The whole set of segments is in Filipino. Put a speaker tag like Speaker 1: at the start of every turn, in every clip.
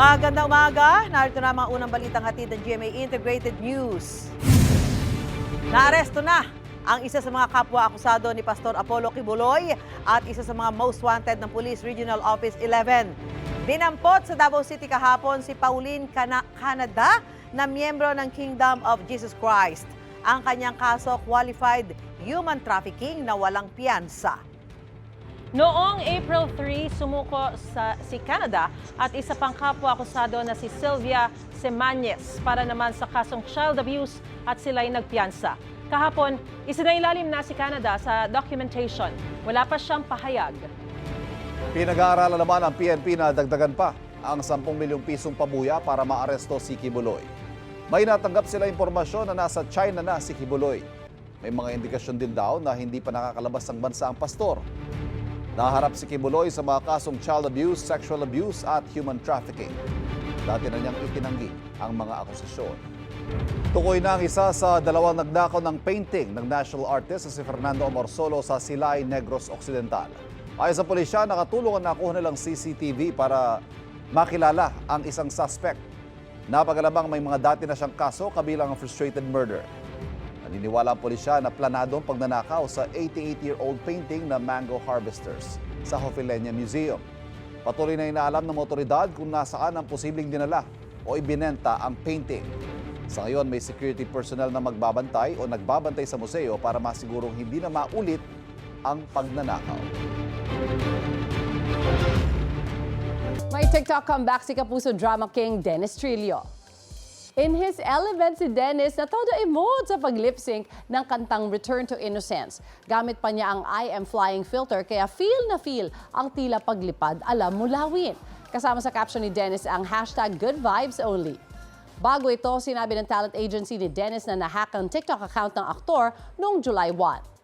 Speaker 1: Magandang umaga. Narito na mga unang balitang hatid ng GMA Integrated News. Naaresto na ang isa sa mga kapwa-akusado ni Pastor Apollo Kibuloy at isa sa mga most wanted ng Police Regional Office 11. Dinampot sa Davao City kahapon si Pauline Cana- Canada na miyembro ng Kingdom of Jesus Christ. Ang kanyang kaso qualified human trafficking na walang piyansa.
Speaker 2: Noong April 3, sumuko sa si Canada at isa pang kapwa-akusado na si Sylvia Semañez para naman sa kasong child abuse at sila'y nagpiyansa. Kahapon, isinailalim na si Canada sa documentation. Wala pa siyang pahayag.
Speaker 3: Pinag-aaralan naman ang PNP na dagdagan pa ang 10 milyong pisong pabuya para maaresto si Kibuloy. May natanggap sila impormasyon na nasa China na si Kibuloy. May mga indikasyon din daw na hindi pa nakakalabas ng bansa ang pastor. Naharap si Kibuloy sa mga kasong child abuse, sexual abuse at human trafficking. Dati na niyang itinanggi ang mga akusasyon. Tukoy na ang isa sa dalawang nagnakaw ng painting ng national artist si Fernando Amorsolo sa Silay, Negros Occidental. Ayon sa pulisya, nakatulong ang nakuha nilang CCTV para makilala ang isang suspect. Napagalabang may mga dati na siyang kaso kabilang ang frustrated murder. Naniniwala ang pulisya na planado ang pagnanakaw sa 88-year-old painting na Mango Harvesters sa Hofilenia Museum. Patuloy na inaalam ng otoridad kung nasaan ang posibleng dinala o ibinenta ang painting. Sa ngayon, may security personnel na magbabantay o nagbabantay sa museo para masigurong hindi na maulit ang pagnanakaw.
Speaker 4: May TikTok comeback si Kapuso drama king Dennis Trillo. In his element si Dennis na todo emote sa pag-lip-sync ng kantang Return to Innocence. Gamit pa niya ang I am flying filter kaya feel na feel ang tila paglipad alam mulawin. Kasama sa caption ni Dennis ang hashtag good vibes only. Bago ito, sinabi ng talent agency ni Dennis na nahack ang TikTok account ng aktor noong July 1.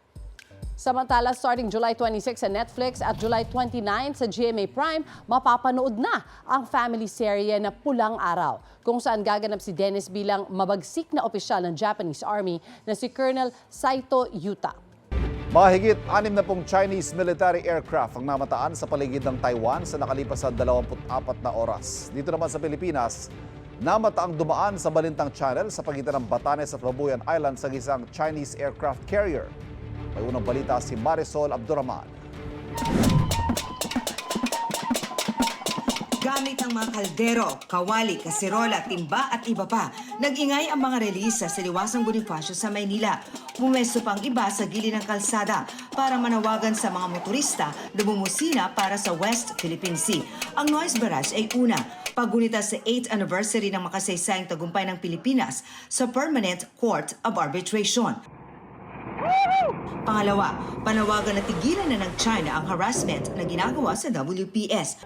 Speaker 4: Samantala, starting July 26 sa Netflix at July 29 sa GMA Prime, mapapanood na ang family serye na Pulang Araw, kung saan gaganap si Dennis bilang mabagsik na opisyal ng Japanese Army na si Colonel Saito Yuta.
Speaker 3: Mahigit anim na pong Chinese military aircraft ang namataan sa paligid ng Taiwan sa nakalipas sa 24 na oras. Dito naman sa Pilipinas, namataang dumaan sa Balintang Channel sa pagitan ng Batanes at Babuyan Island sa isang Chinese aircraft carrier. May unang balita si Marisol Abdurrahman.
Speaker 5: Gamit ang mga kaldero, kawali, kasirola, timba at iba pa, nag-ingay ang mga relisa sa Liwasang Bonifacio sa Maynila. Pumesto pang iba sa gilid ng kalsada para manawagan sa mga motorista na bumusina para sa West Philippine Sea. Ang noise barrage ay una, pagunita sa 8th anniversary ng makasaysayang tagumpay ng Pilipinas sa Permanent Court of Arbitration. Pangalawa, panawagan na tigilan na ng China ang harassment na ginagawa sa WPS.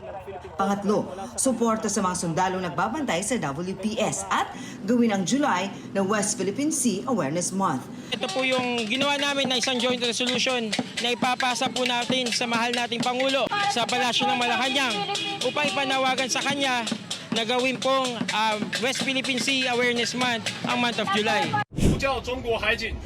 Speaker 5: Pangatlo, suporta sa mga sundalong nagbabantay sa WPS at gawin ang July na West Philippine Sea Awareness Month.
Speaker 6: Ito po yung ginawa namin na isang joint resolution na ipapasa po natin sa mahal nating Pangulo sa Palasyo ng Malacanang upang ipanawagan sa kanya na gawin pong um, West Philippine Sea Awareness Month ang month of July.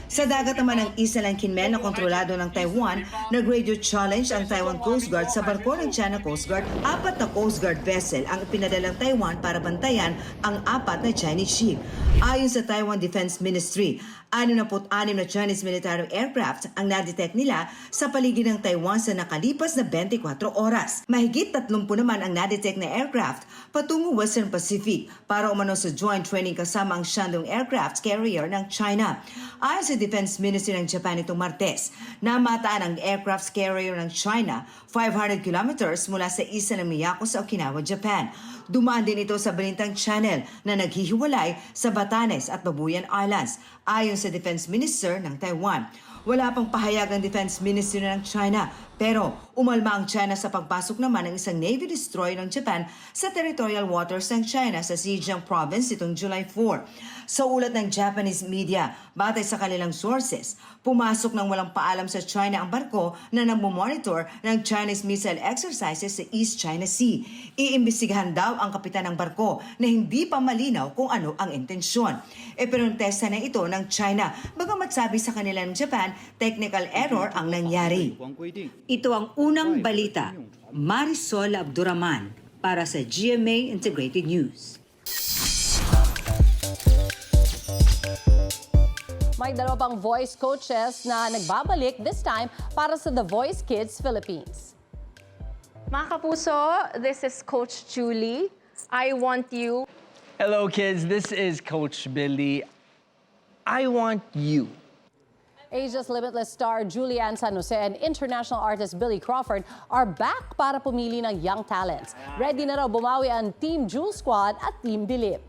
Speaker 5: Sa dagat naman ng isla ng Kinmen na kontrolado ng Taiwan, nag-radio challenge ang Taiwan Coast Guard sa barko ng China Coast Guard. Apat na Coast Guard vessel ang pinadalang Taiwan para bantayan ang apat na Chinese ship. Ayon sa Taiwan Defense Ministry, 66 na Chinese military aircraft ang nadetect nila sa paligid ng Taiwan sa nakalipas na 24 oras. Mahigit 30 naman ang nadetect na aircraft patungo Western Pacific para umano sa joint training kasama ang Shandong aircraft carrier ng China. Ayon sa Defense Ministry ng Japan itong Martes, namataan ang aircraft carrier ng China 500 kilometers mula sa isla ng Miyako sa Okinawa, Japan. Dumaan din ito sa Balintang Channel na naghihiwalay sa Batanes at Babuyan Islands, ayon sa Defense Minister ng Taiwan. Wala pang pahayag ang Defense Ministry ng China pero umalma ang China sa pagpasok naman ng isang Navy destroyer ng Japan sa territorial waters ng China sa Zhejiang Province itong July 4. Sa ulat ng Japanese media, batay sa kanilang sources, pumasok ng walang paalam sa China ang barko na namomonitor ng Chinese missile exercises sa East China Sea. Iimbestigahan daw ang kapitan ng barko na hindi pa malinaw kung ano ang intensyon. E pinontesta na ito ng China, bagamat sabi sa kanila ng Japan, technical error ang nangyari. Ito ang unang balita. Marisol Abduraman, Para sa GMA Integrated News.
Speaker 4: May dalawa pang voice coaches na nagbabalik this time para sa The Voice Kids Philippines.
Speaker 7: Mga kapuso, this is Coach Julie. I want you.
Speaker 8: Hello, kids. This is Coach Billy. I want you.
Speaker 4: Asia's Limitless star Julianne San Jose and international artist Billy Crawford are back para pumili ng young talents. Ready na raw bumawi ang Team Jewel Squad at Team Bilip.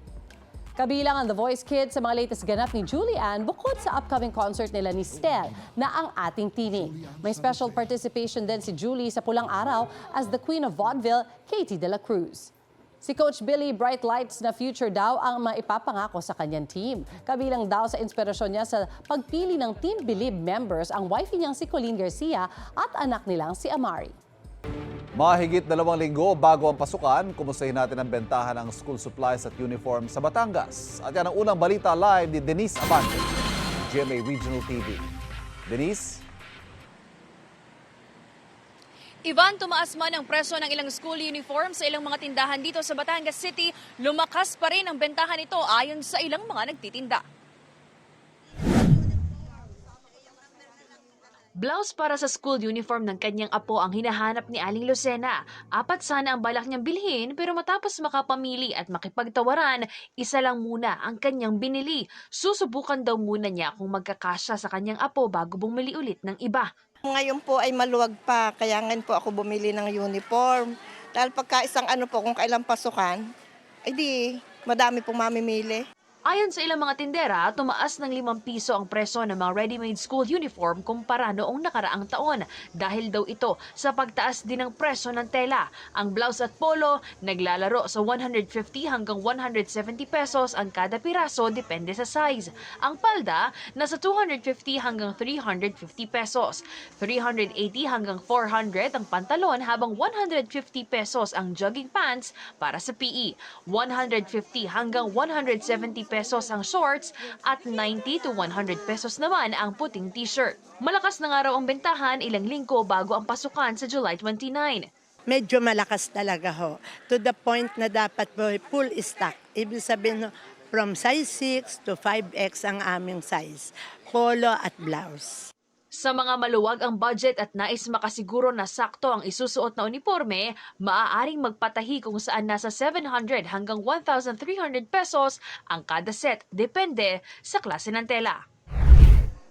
Speaker 4: Kabilang ang The Voice Kids sa mga latest ganap ni Julianne bukod sa upcoming concert nila ni Stel na ang ating tinig. May special participation din si Julie sa Pulang Araw as the Queen of Vaudeville, Katie De La Cruz. Si Coach Billy Bright Lights na future daw ang maipapangako sa kanyang team. Kabilang daw sa inspirasyon niya sa pagpili ng Team Believe members ang wifey niyang si Colleen Garcia at anak nilang si Amari.
Speaker 3: Mahigit dalawang linggo bago ang pasukan, kumustahin natin ang bentahan ng school supplies at uniform sa Batangas. At yan ang unang balita live ni Denise Abante, GMA Regional TV. Denise?
Speaker 9: Ivan, tumaas man ang presyo ng ilang school uniform sa ilang mga tindahan dito sa Batangas City, lumakas pa rin ang bentahan nito ayon sa ilang mga nagtitinda. Blouse para sa school uniform ng kanyang apo ang hinahanap ni Aling Lucena. Apat sana ang balak niyang bilhin pero matapos makapamili at makipagtawaran, isa lang muna ang kanyang binili. Susubukan daw muna niya kung magkakasya sa kanyang apo bago bumili ulit ng iba.
Speaker 10: Ngayon po ay maluwag pa, kaya ngayon po ako bumili ng uniform. Dahil pagka isang ano po, kung kailang pasukan, ay di, madami pong mamimili.
Speaker 9: Ayon sa ilang mga tindera, tumaas ng 5 piso ang presyo ng mga ready-made school uniform kumpara noong nakaraang taon dahil daw ito sa pagtaas din ng presyo ng tela. Ang blouse at polo naglalaro sa 150 hanggang 170 pesos ang kada piraso depende sa size. Ang palda nasa 250 hanggang 350 pesos. 380 hanggang 400 ang pantalon habang 150 pesos ang jogging pants para sa PE. 150 hanggang 170 pesos ang shorts at 90 to 100 pesos naman ang puting t-shirt. Malakas na nga raw ang bentahan ilang linggo bago ang pasukan sa July 29.
Speaker 10: Medyo malakas talaga ho. To the point na dapat po full stock. Ibig sabihin ho, from size 6 to 5X ang aming size. Polo at blouse.
Speaker 9: Sa mga maluwag ang budget at nais makasiguro na sakto ang isusuot na uniforme, maaaring magpatahi kung saan nasa 700 hanggang 1,300 pesos ang kada set, depende sa klase ng tela.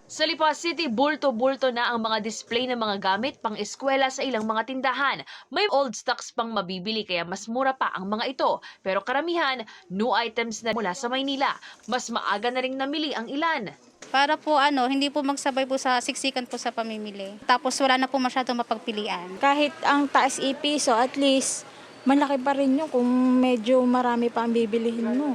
Speaker 9: Sa Lipa City, bulto-bulto na ang mga display ng mga gamit pang eskwela sa ilang mga tindahan. May old stocks pang mabibili kaya mas mura pa ang mga ito. Pero karamihan, new items na mula sa Maynila. Mas maaga na ring namili ang ilan.
Speaker 11: Para po ano, hindi po magsabay po sa siksikan po sa pamimili. Tapos wala na po masyadong mapagpilian.
Speaker 12: Kahit ang taas ipiso, at least malaki pa rin yun kung medyo marami pa ang bibilihin mo.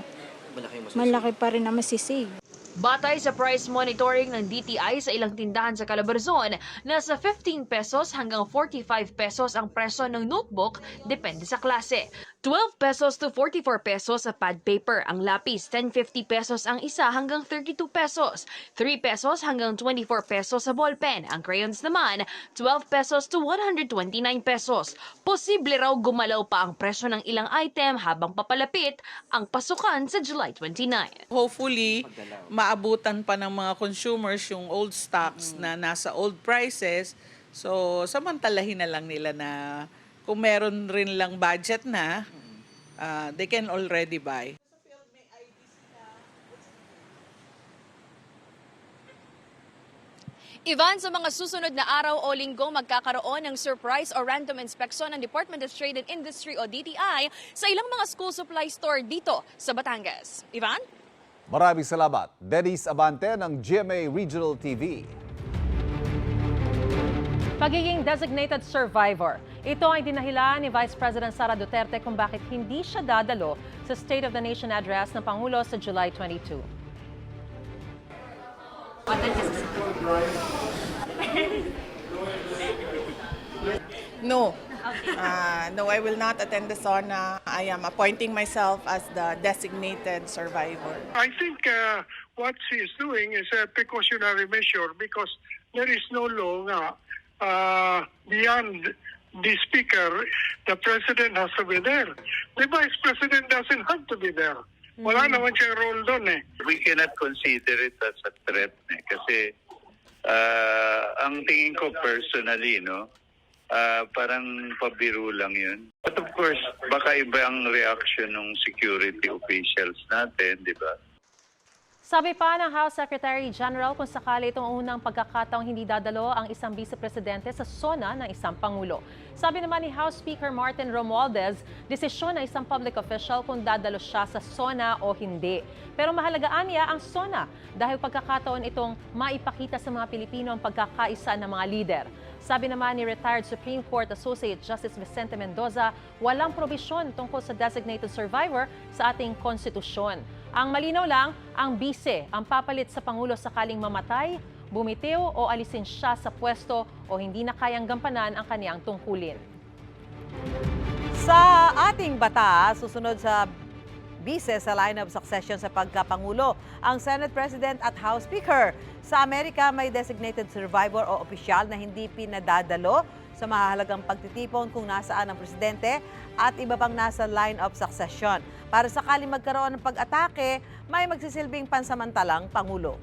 Speaker 12: Malaki pa rin ang masisig.
Speaker 9: Batay sa price monitoring ng DTI sa ilang tindahan sa Calabarzon, nasa 15 pesos hanggang 45 pesos ang presyo ng notebook depende sa klase. 12 pesos to 44 pesos sa pad paper. Ang lapis, 10.50 pesos ang isa hanggang 32 pesos. 3 pesos hanggang 24 pesos sa ballpen. Ang crayons naman, 12 pesos to 129 pesos. Posible raw gumalaw pa ang presyo ng ilang item habang papalapit ang pasukan sa July 29.
Speaker 13: Hopefully, maabutan pa ng mga consumers yung old stocks na nasa old prices. So, samantalahin na lang nila na kung meron rin lang budget na, uh, they can already buy.
Speaker 9: Ivan, sa mga susunod na araw o linggo, magkakaroon ng surprise o random inspection ng Department of Trade and Industry o DTI sa ilang mga school supply store dito sa Batangas. Ivan?
Speaker 3: Maraming salamat. Denise Abante ng GMA Regional TV.
Speaker 2: Pagiging designated survivor. Ito ang dinahilan ni Vice President Sara Duterte kung bakit hindi siya dadalo sa State of the Nation address ng Pangulo sa July 22.
Speaker 10: No. Uh, no, I will not attend the SONA. I am appointing myself as the designated survivor.
Speaker 14: I think uh, what she is doing is a precautionary measure because there is no law uh, beyond the speaker, the president has to be there. The vice president doesn't have to be there. Wala naman siyang role doon eh.
Speaker 15: we cannot consider it as a threat eh, kasi ah, ang tingin ko personally no ah, parang pabiro lang yun but of course baka iba ang reaction ng security officials natin di ba
Speaker 2: Sabi pa ng House Secretary General kung sakali itong unang pagkakataong hindi dadalo ang isang vice-presidente sa SONA ng isang Pangulo. Sabi naman ni House Speaker Martin Romualdez, desisyon ng isang public official kung dadalo siya sa SONA o hindi. Pero mahalagaan niya ang SONA dahil pagkakataon itong maipakita sa mga Pilipino ang pagkakaisa ng mga lider. Sabi naman ni retired Supreme Court Associate Justice Vicente Mendoza, walang probisyon tungkol sa designated survivor sa ating konstitusyon. Ang malinaw lang, ang bise ang papalit sa Pangulo sakaling mamatay, bumitiw o alisin siya sa pwesto o hindi na kayang gampanan ang kaniyang tungkulin.
Speaker 1: Sa ating bata, susunod sa bise sa line of succession sa pagkapangulo, ang Senate President at House Speaker. Sa Amerika, may designated survivor o opisyal na hindi pinadadalo sa mahalagang pagtitipon kung nasaan ang presidente at iba pang nasa line of succession. Para sakali magkaroon ng pag-atake, may magsisilbing pansamantalang pangulo.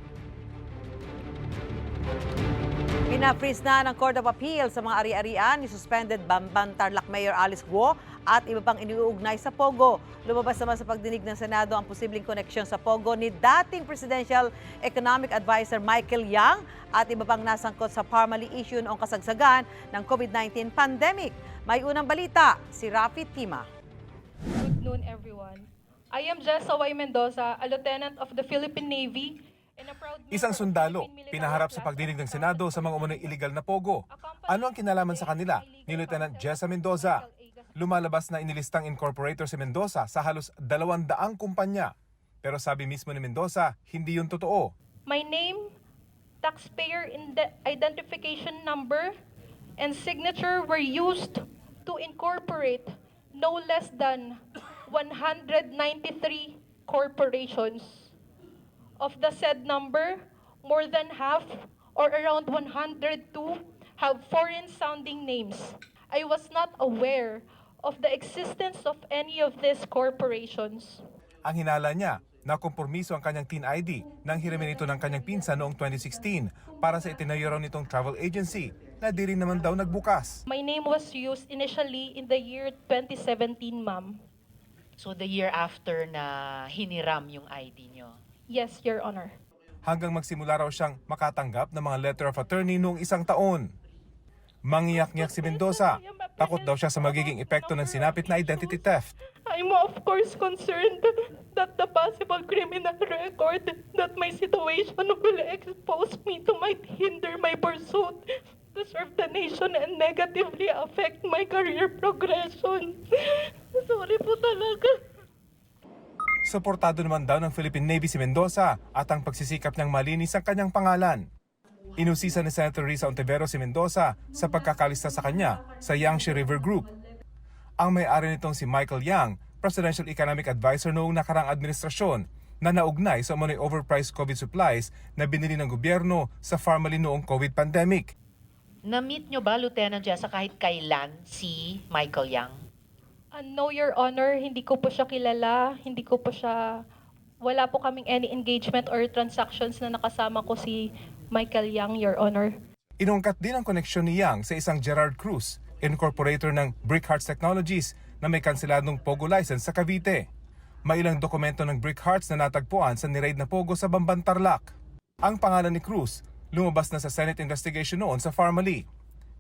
Speaker 1: Pina-freeze na ng Court of Appeal sa mga ari-arian ni suspended Bamban Tarlac Mayor Alice Guo at iba pang iniuugnay sa Pogo. Lumabas naman sa pagdinig ng Senado ang posibleng koneksyon sa Pogo ni dating Presidential Economic Advisor Michael Yang at iba pang nasangkot sa Parmali issue noong kasagsagan ng COVID-19 pandemic. May unang balita, si Rafi Tima.
Speaker 7: Good noon, everyone. I am Jessa Y. Mendoza, a lieutenant of the Philippine Navy
Speaker 16: Isang sundalo, pinaharap sa pagdinig ng Senado sa mga umunong illegal na pogo. Ano ang kinalaman sa kanila ni Lieutenant Jessa Mendoza? Lumalabas na inilistang incorporator si Mendoza sa halos dalawandaang kumpanya. Pero sabi mismo ni Mendoza, hindi yun totoo.
Speaker 7: My name, taxpayer identification number, and signature were used to incorporate no less than 193 corporations. Of the said number, more than half, or around 102, have foreign-sounding names. I was not aware of the existence of any of these corporations.
Speaker 16: Ang hinala niya, nakompromiso ang kanyang teen ID nang hiramin ito ng kanyang pinsan noong 2016 para sa itinayo raw nitong travel agency na di rin naman daw nagbukas.
Speaker 7: My name was used initially in the year 2017, ma'am.
Speaker 17: So the year after na hiniram yung ID nyo?
Speaker 7: Yes, Your Honor.
Speaker 16: hanggang magsimula raw siyang makatanggap ng mga letter of attorney noong isang taon. Mangiyak-ngiyak si Mendoza. Takot daw siya sa magiging epekto ng sinapit na identity theft.
Speaker 7: I'm of course concerned that the possible criminal record that my situation will expose me to might hinder my pursuit to serve the nation and negatively affect my career progression. Sorry po talaga.
Speaker 16: Suportado naman daw ng Philippine Navy si Mendoza at ang pagsisikap niyang malinis ang kanyang pangalan. Inusisa ni Senator Risa Ontiveros si Mendoza sa pagkakalista sa kanya sa Yangtze River Group. Ang may-ari nitong si Michael Yang, Presidential Economic Advisor noong nakarang administrasyon na naugnay sa umano'y overpriced COVID supplies na binili ng gobyerno sa Farmally noong COVID pandemic.
Speaker 17: Na-meet nyo ba, Lieutenant Jessa, kahit kailan si Michael Yang?
Speaker 7: Uh, no, Your Honor, hindi ko po siya kilala, hindi ko po siya, wala po kaming any engagement or transactions na nakasama ko si Michael Yang, Your Honor.
Speaker 16: Inungkat din ang koneksyon ni Yang sa isang Gerard Cruz, incorporator ng Brick Hearts Technologies na may kanseladong Pogo license sa Cavite. May ilang dokumento ng Brick Hearts na natagpuan sa niraid na Pogo sa Bamban Tarlac. Ang pangalan ni Cruz lumabas na sa Senate investigation noon sa Farmally.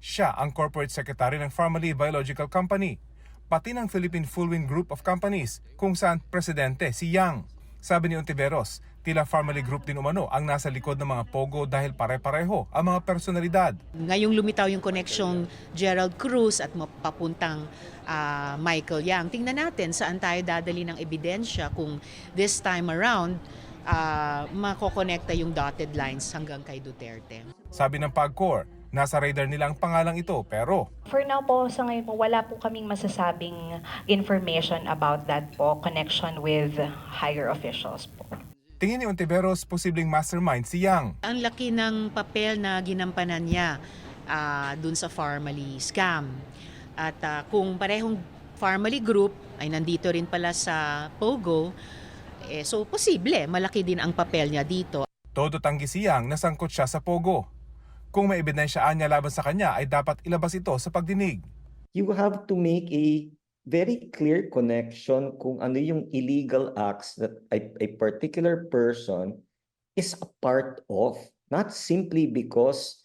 Speaker 16: Siya ang corporate secretary ng Farmally Biological Company, pati ng Philippine Fullwind Group of Companies kung saan presidente si Yang. Sabi ni Ontiveros, tila Farmally Group din umano ang nasa likod ng mga pogo dahil pare-pareho ang mga personalidad.
Speaker 17: Ngayong lumitaw yung connection Gerald Cruz at mapapuntang ah, Michael Yang. Tingnan natin saan tayo dadali ng ebidensya kung this time around uh, makokonekta yung dotted lines hanggang kay Duterte.
Speaker 16: Sabi ng PAGCOR, nasa radar nila ang pangalang ito pero
Speaker 18: For now po, sa ngayon po, wala po kaming masasabing information about that po, connection with higher officials po.
Speaker 16: Tingin ni Ontiveros posibleng mastermind si Yang.
Speaker 17: Ang laki ng papel na ginampanan niya ah, dun sa Farmally scam. At ah, kung parehong family group ay nandito rin pala sa Pogo, eh, so posible, malaki din ang papel niya dito.
Speaker 16: Todo tanggi siyang nasangkot siya sa Pogo. Kung may ebidensyaan niya laban sa kanya ay dapat ilabas ito sa pagdinig.
Speaker 19: you have to make a very clear connection kung ano yung illegal acts that a, a particular person is a part of, not simply because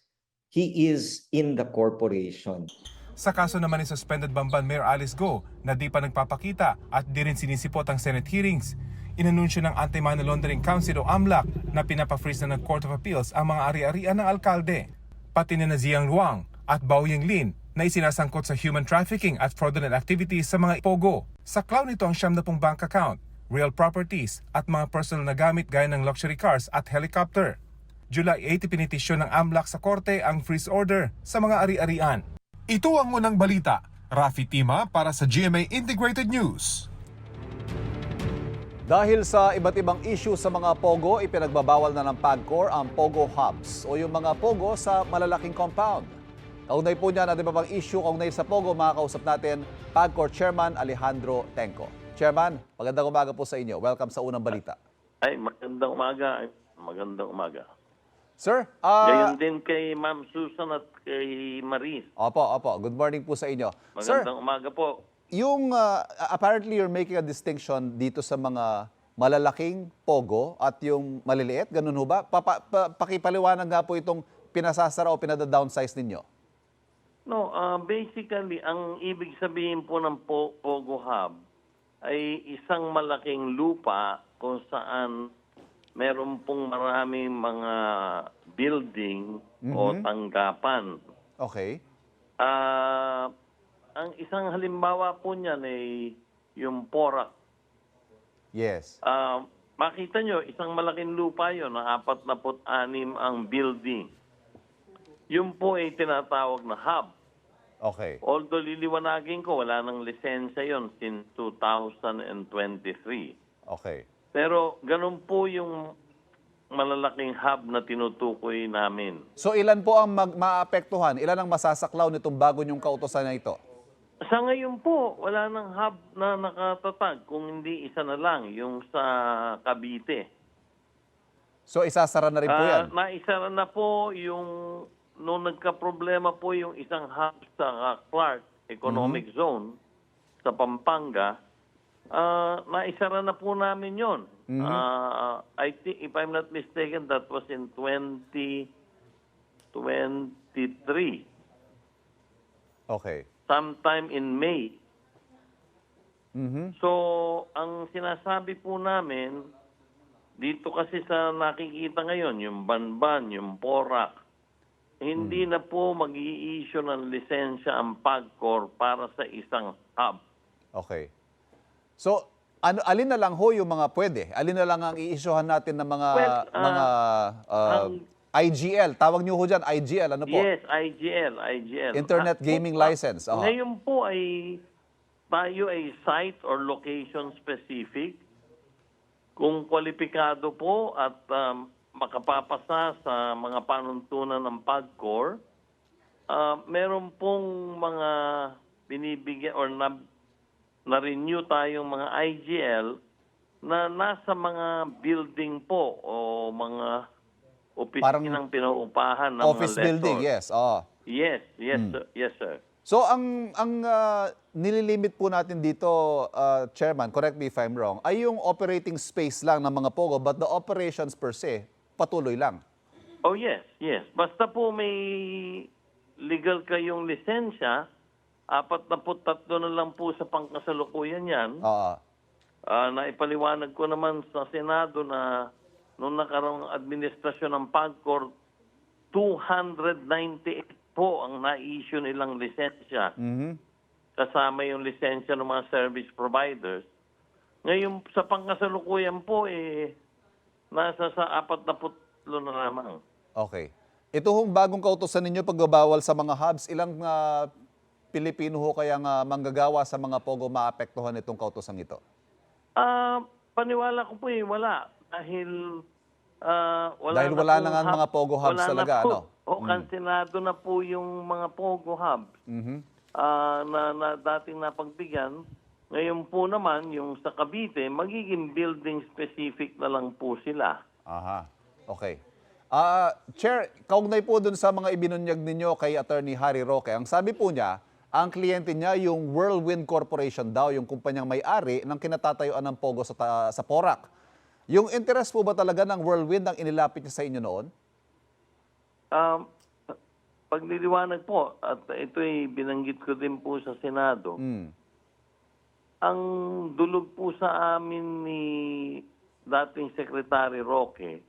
Speaker 19: he is in the corporation.
Speaker 16: Sa kaso naman ni suspended Bamban Mayor Alice Go na di pa nagpapakita at di rin sinisipot ang Senate hearings, inanunsyo ng Anti-Money Laundering Council o AMLAC na pinapa-freeze na ng Court of Appeals ang mga ari-arian ng alkalde. Pati na Ziang Luang at Bao Yinglin na isinasangkot sa human trafficking at fraudulent activities sa mga pogo. Sa clown nito ang siyam na pong bank account, real properties at mga personal na gamit gaya ng luxury cars at helicopter. July 8 pinitisyon ng AMLAC sa korte ang freeze order sa mga ari-arian. Ito ang unang balita. Rafi Tima para sa GMA Integrated News.
Speaker 3: Dahil sa iba't ibang issue sa mga pogo, ipinagbabawal na ng PAGCOR ang pogo hubs o yung mga pogo sa malalaking compound. Kaugnay po niyan at iba pang issue kaugnay sa pogo, makakausap natin PAGCOR Chairman Alejandro Tenco. Chairman, magandang umaga po sa inyo. Welcome sa unang balita.
Speaker 20: Ay, magandang umaga. Ay, magandang umaga.
Speaker 3: Sir, ah...
Speaker 20: Gayon din kay Ma'am Susan at kay Maris.
Speaker 3: opo, opo. Good morning po sa inyo. Sir,
Speaker 20: Magandang umaga po.
Speaker 3: yung ah, apparently you're making a distinction dito sa mga malalaking pogo at yung maliliit, ganun ho ba? Papa, pa, pakipaliwanag nga po itong pinasasara o pinada-downsize ninyo.
Speaker 20: No, ah, basically, ang ibig sabihin po ng po- Pogo Hub ay isang malaking lupa kung saan meron pong maraming mga building o
Speaker 3: Mhm.
Speaker 20: tanggapan.
Speaker 3: Okay.
Speaker 20: Ah, ang isang halimbawa po niyan ay yung Porak.
Speaker 3: Yes.
Speaker 20: Ah, makita nyo, isang malaking lupa yon na 46 ang building. Yun po ay tinatawag na hub.
Speaker 3: Okay.
Speaker 20: Although liliwanagin ko, wala nang lisensya yon since 2023.
Speaker 3: Okay.
Speaker 20: Pero ganun po yung malalaking hub na tinutukoy namin.
Speaker 3: So ilan po ang mag- maapektuhan? Ilan ang masasaklaw nitong bago niyong kautosan na ito?
Speaker 20: Sa ngayon po, wala nang hub na nakatatag kung hindi isa na lang, yung sa Cavite.
Speaker 3: So isasara na rin po yan?
Speaker 20: Ah, naisara na po yung nung nagka-problema po yung isang hub sa Clark Economic
Speaker 3: Mhm.
Speaker 20: Zone sa Pampanga, ah naisara na po namin yon.
Speaker 3: Mhm.
Speaker 20: Ah, I think, if I'm not mistaken, that was in 2023,
Speaker 3: Okay.
Speaker 20: sometime in May.
Speaker 3: Mhm.
Speaker 20: So, ang sinasabi po namin, dito kasi sa nakikita ngayon, yung Banban, yung Porak, hindi na po mag issue ng lisensya ang PAGCOR para sa isang hub.
Speaker 3: Okay. So, ano alin na lang ho yung mga pwede? Alin na lang ang i-issuehan natin ng mga
Speaker 20: Well, ah,
Speaker 3: mga ah,
Speaker 20: ang-
Speaker 3: IGL? Tawag niyo ho diyan IGL, ano po?
Speaker 20: Yes, IGL, IGL.
Speaker 3: Internet
Speaker 20: Ah,
Speaker 3: Gaming
Speaker 20: ah,
Speaker 3: License, aha.
Speaker 20: Ngayon po ay tayo ay site or location specific. Kung kwalipikado po at um, makapapasa sa mga panuntunan ng PAGCOR, ah, meron pong mga binibigyan or na, na-renew tayong mga IGL na nasa mga building po o mga opisinang pinauupahan ng
Speaker 3: Office
Speaker 20: mga
Speaker 3: building, yes. Oh.
Speaker 20: Yes, yes,
Speaker 3: Hmm.
Speaker 20: sir. yes, sir.
Speaker 3: So ang ang ah, nililimit po natin dito, ah, Chairman, correct me if I'm wrong, ay yung operating space lang ng mga pogo but the operations per se patuloy lang.
Speaker 20: Oh, yes, yes. Basta po may legal kayong lisensya, apat na po tatlo na lang po sa pangkasalukuyan yan.
Speaker 3: Oo.
Speaker 20: Ah, naipaliwanag ko naman sa Senado na nung nakarang administrasyon ng PAGCOR, 298 po ang na-issue nilang lisensya.
Speaker 3: Mhm.
Speaker 20: kasama yung lisensya ng mga service providers. Ngayon, sa pangkasalukuyan po, eh, nasa sa apat na putlo na lamang.
Speaker 3: Okay. Ito hong bagong kautosan ninyo pagbabawal sa mga hubs, ilang ah, Pilipino ho kayang ah, manggagawa sa mga pogo maapektuhan itong kautosan ito?
Speaker 20: Ah, paniwala ko po eh, wala. Dahil ah, wala
Speaker 3: Dahil
Speaker 20: na
Speaker 3: wala
Speaker 20: pong
Speaker 3: na nga
Speaker 20: hub.
Speaker 3: mga Pogo hubs talaga,
Speaker 20: na po.
Speaker 3: ano?
Speaker 20: O, kansilado na po yung mga Pogo hubs.
Speaker 3: Mhm.
Speaker 20: ah, na, na dating napagbigyan. Ngayon po naman, yung sa Cavite, magiging building specific na lang po sila.
Speaker 3: Aha. Okay. Ah, Chair, kaugnay po dun sa mga ibinunyag ninyo kay Attorney Harry Roque. Ang sabi po niya, ang kliyente niya yung Whirlwind Corporation daw, yung kumpanyang may-ari ng kinatatayuan ng Pogo sa, ta- sa Porac. Yung interest po ba talaga ng Whirlwind ang inilapit niya sa inyo noon?
Speaker 20: Um, pagliliwanag po, at ito'y binanggit ko din po sa Senado,
Speaker 3: Hmm.
Speaker 20: Ang dulog po sa amin ni dating Secretary Roque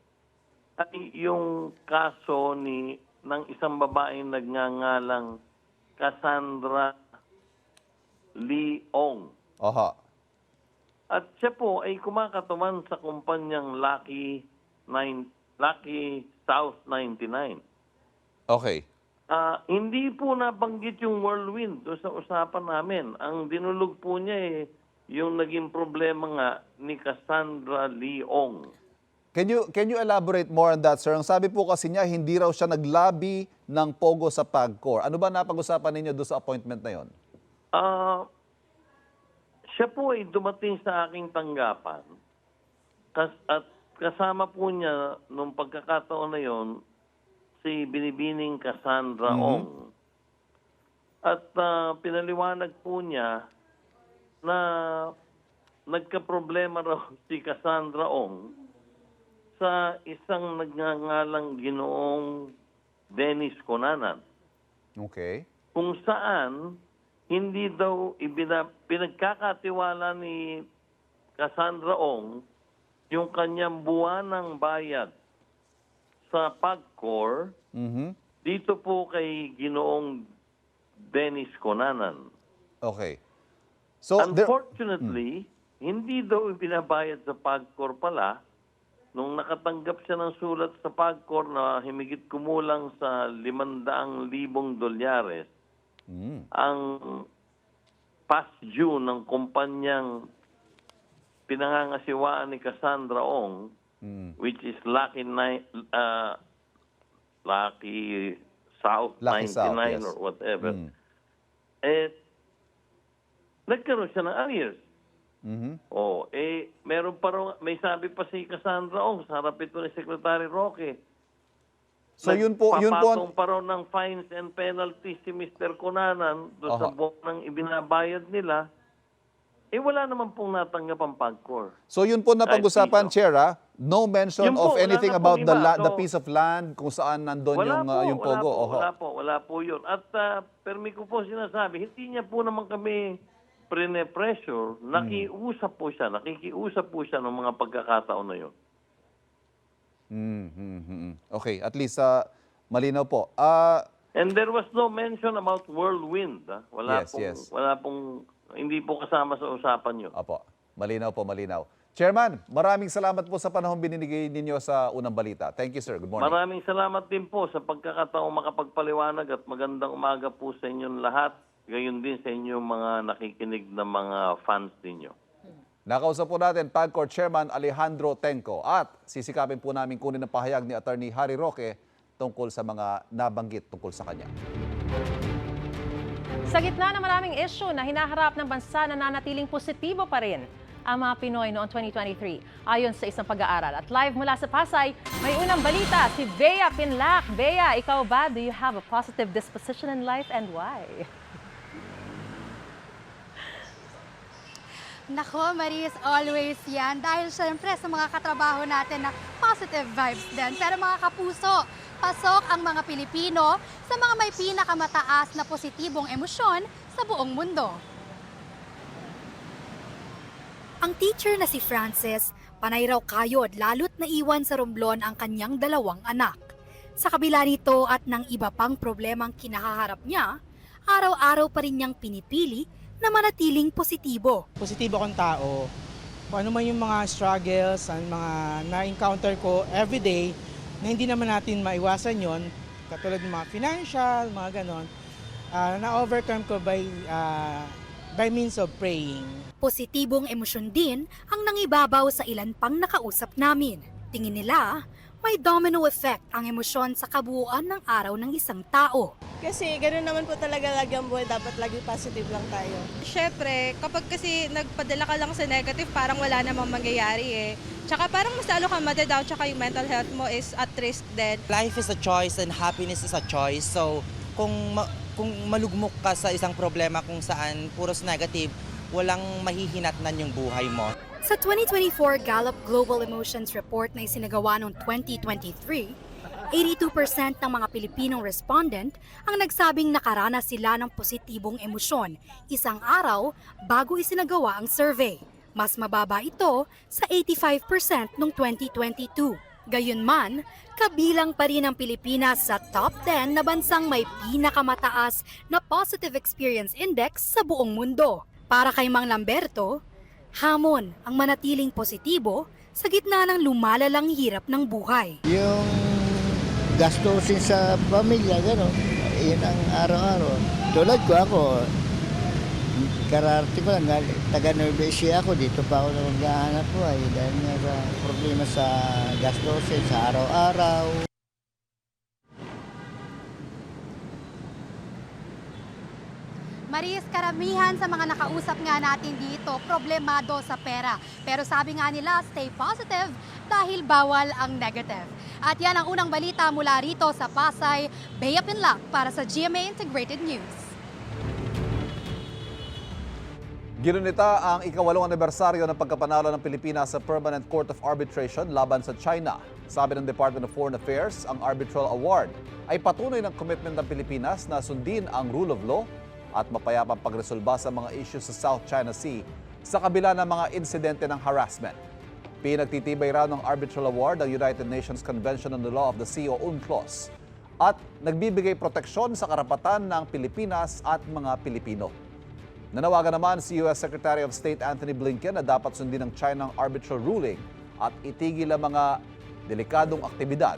Speaker 20: ay yung kaso ni ng isang babaeng nagngangalang Cassandra Leong.
Speaker 3: Aha.
Speaker 20: At siya po ay kumakatuman sa kumpanyang Lucky, nine, Lucky South 99.
Speaker 3: Okay.
Speaker 20: Ah, hindi po nabanggit yung whirlwind doon sa usapan namin. Ang dinulog po niya eh, yung naging problema nga ni Cassandra Leong.
Speaker 3: Can you can you elaborate more on that, sir? Ang sabi po kasi niya, hindi raw siya naglabi ng Pogo sa PAGCOR. Ano ba napag-usapan ninyo doon sa appointment na yon?
Speaker 20: Ah, siya po ay dumating sa aking tanggapan. Kas, at kasama po niya nung pagkakataon na yon si Binibining Cassandra
Speaker 3: Mhm.
Speaker 20: Ong. At ah, pinaliwanag po niya na nagka-problema raw si Cassandra Ong sa isang nagngangalang ginoong Dennis Conanan
Speaker 3: Okay.
Speaker 20: kung saan hindi daw ibina, pinagkakatiwala ni Cassandra Ong yung kanyang buwanang bayad sa PAGCOR
Speaker 3: Mhm.
Speaker 20: dito po kay Ginoong Dennis Conanan.
Speaker 3: Okay. So, there-
Speaker 20: Unfortunately, hindi daw ibinabayad sa PAGCOR pala nung nakatanggap siya ng sulat sa PAGCOR na himigit kumulang sa 500,000 dolyares
Speaker 3: Mm.
Speaker 20: ang past due ng kumpanyang pinangangasiwaan ni Cassandra Ong,
Speaker 3: Mm.
Speaker 20: which is Lucky, Ni- uh, Lucky South
Speaker 3: Lucky
Speaker 20: 99
Speaker 3: South, yes.
Speaker 20: or whatever,
Speaker 3: Mm.
Speaker 20: eh, nagkaroon siya ng arrears.
Speaker 3: Mhm.
Speaker 20: Oh, eh, meron pa raw, may sabi pa si Cassandra Ong sa harap ito ni Secretary Roque.
Speaker 3: So yun po, yun po ang-
Speaker 20: pa raw ng fines and penalties si Mr. Conanan doon sa buwan ng ibinabayad nila. Eh, wala naman pong natanggap ang PAGCOR.
Speaker 3: So yun po napag-usapan, Chair, ah. No mention
Speaker 20: Yun po,
Speaker 3: of
Speaker 20: wala
Speaker 3: anything
Speaker 20: na
Speaker 3: about
Speaker 20: pong
Speaker 3: the,
Speaker 20: iba.
Speaker 3: la- the
Speaker 20: So-
Speaker 3: piece of land kung saan nandun
Speaker 20: wala
Speaker 3: yung,
Speaker 20: po,
Speaker 3: ah, yung
Speaker 20: wala
Speaker 3: Pogo.
Speaker 20: po,
Speaker 3: Oho.
Speaker 20: wala po, wala po yun. At uh, permi ko po sinasabi, hindi niya po naman kami prine-pressure.
Speaker 3: Hmm.
Speaker 20: Nakiusap po siya, nakikiusap po siya ng mga pagkakataon na yun.
Speaker 3: Mm, mm, mm, mm. Okay, at least ah, malinaw po. Ah,
Speaker 20: And there was no mention about whirlwind. ah. Wala
Speaker 3: Yes,
Speaker 20: pong,
Speaker 3: yes.
Speaker 20: wala pong, hindi po kasama sa usapan yun.
Speaker 3: Opo, malinaw po, malinaw. Chairman, maraming salamat po sa panahon binibigay ninyo sa unang balita. Thank you, sir. Good morning.
Speaker 20: Maraming salamat din po sa pagkakataong makapagpaliwanag at magandang umaga po sa inyong lahat. Gayon din sa inyong mga nakikinig na mga fans ninyo.
Speaker 3: Nakausap po natin PAGCOR Chairman Alejandro Tenco at sisikapin po namin kunin ang pahayag ni Attorney Harry Roque tungkol sa mga nabanggit tungkol sa kanya.
Speaker 2: Sa gitna ng maraming issue na hinaharap ng bansa na nanatiling positibo pa rin ang mga Pinoy noong 2023 ayon sa isang pag-aaral. At live mula sa Pasay, may unang balita si Bea Pinlac. Bea, ikaw ba, do you have a positive disposition in life and why?
Speaker 21: Nako, Maris, always yan. Dahil syempre sa mga katrabaho natin na positive vibes din. Pero mga kapuso, pasok ang mga Pilipino sa mga may pinakamataas na positibong emosyon sa buong mundo. Ang teacher na si Francis, panay raw kayod lalo't naiwan sa Romblon ang kanyang dalawang anak. Sa kabila nito at ng iba pang problemang kinahaharap niya, araw-araw pa rin niyang pinipili na manatiling positibo.
Speaker 22: positibo akong tao. Kung ano man yung mga struggles, ang mga na-encounter ko everyday, na hindi naman natin maiwasan yon katulad ng mga financial, mga ganon, ah, na-overcome ko by, ah, by means of praying.
Speaker 21: Positibong emosyon din ang nangibabaw sa ilan pang nakausap namin. Tingin nila, may domino effect ang emosyon sa kabuuan ng araw ng isang tao.
Speaker 23: Kasi ganoon naman po talaga lagi ang buhay, dapat lagi positive lang tayo.
Speaker 24: Siyempre, kapag kasi nagpadala ka lang sa negative, parang wala namang mangyayari eh. Tsaka parang mas lalo kang madadown, tsaka yung mental health mo is at risk din.
Speaker 25: Life is a choice and happiness is a choice. So, kung ma- kung malugmok ka sa isang problema kung saan puros negative, walang mahihinatnan yung buhay mo.
Speaker 21: Sa 2024 Gallup Global Emotions Report na isinagawa noong 2023, 82% ng mga Pilipinong respondent ang nagsabing nakaranas sila ng positibong emosyon isang araw bago isinagawa ang survey. Mas mababa ito sa 85% noong 2022. Gayunman, kabilang pa rin ang Pilipinas sa top 10 na bansang may pinakamataas na Positive Experience Index sa buong mundo. Para kay Mang Lamberto, hamon ang manatiling positibo sa gitna ng lumalalang hirap ng buhay.
Speaker 26: Yung gastusin sa pamilya, gano'n. Yun ang araw-araw. Tulad ko ako, kararte ko lang, taga Nueva ako, dito pa ako na maghahanap buhay dahil nga sa problema sa gastusin sa araw-araw.
Speaker 21: Maris, karamihan sa mga nakausap nga natin dito, problemado sa pera. Pero sabi nga nila, stay positive dahil bawal ang negative. At yan ang unang balita mula rito sa Pasay, Bay of Inlac para sa GMA Integrated News.
Speaker 3: Ginunita ang ikawalong anibersaryo ng pagkapanalo ng Pilipinas sa Permanent Court of Arbitration laban sa China. Sabi ng Department of Foreign Affairs, ang Arbitral Award ay patunay ng commitment ng Pilipinas na sundin ang rule of law at mapayapang pagresolba sa mga issues sa South China Sea sa kabila ng mga insidente ng harassment. Pinagtitibay raw ng Arbitral Award ang United Nations Convention on the Law of the Sea o UNCLOS at nagbibigay proteksyon sa karapatan ng Pilipinas at mga Pilipino. Nanawagan naman si U.S. Secretary of State Anthony Blinken na dapat sundin ng China ang arbitral ruling at itigil ang mga delikadong aktibidad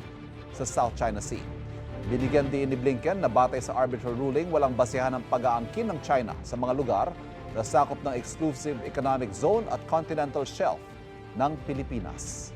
Speaker 3: sa South China Sea. Binigyan din ni Blinken na batay sa arbitral ruling walang basehan ng pag-aangkin ng China sa mga lugar na sakop ng exclusive economic zone at continental shelf ng Pilipinas.